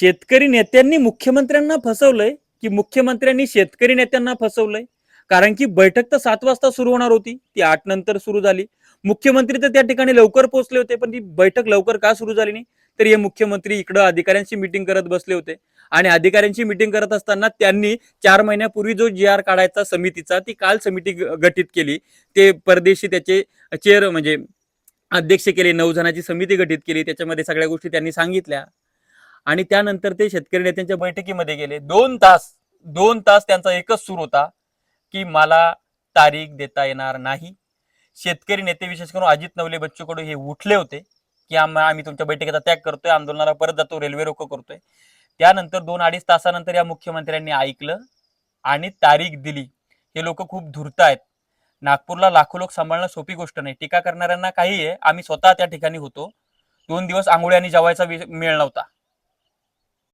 शेतकरी नेत्यांनी मुख्यमंत्र्यांना फसवलंय की मुख्यमंत्र्यांनी शेतकरी नेत्यांना फसवलंय? कारण की बैठक तर सात वाजता सुरू होणार होती ती आठ नंतर सुरू झाली. मुख्यमंत्री तर त्या ठिकाणी लवकर पोहोचले होते पण ती बैठक लवकर का सुरू झाली नाही? तर हे मुख्यमंत्री इकडं अधिकाऱ्यांशी मिटिंग करत बसले होते. आणि अधिकाऱ्यांची मिटिंग करत असताना त्यांनी चार महिन्यापूर्वी जो जी आर काढायचा समितीचा ती काल समिती गठीत केली. ते परदेशी त्याचे चेअर म्हणजे अध्यक्ष केले नऊ जणांची समिती गठीत केली. त्याच्यामध्ये सगळ्या गोष्टी त्यांनी सांगितल्या. आणि त्यानंतर ते शेतकरी नेत्यांच्या बैठकीमध्ये गेले. दोन तास दोन तास त्यांचा एकच सूर होता की मला तारीख देता येणार नाही. शेतकरी नेते विशेष करून अजित नवले बच्चू कडू हे उठले होते की आम्ही आम्ही तुमच्या बैठकीचा त्याग करतोय आंदोलनाला परत जातो रेल्वे रोको करतोय. त्यानंतर दोन अडीच तासानंतर या मुख्यमंत्र्यांनी ऐकलं आणि तारीख दिली. हे लोक खूप धूर्त आहेत. नागपूरला लाखो लोक सांभाळणं सोपी गोष्ट नाही. टीका करणाऱ्यांना काही आहे. आम्ही स्वतः त्या ठिकाणी होतो. दोन दिवस आंघोळी आणि जेवायचा वि- मेळ नव्हता.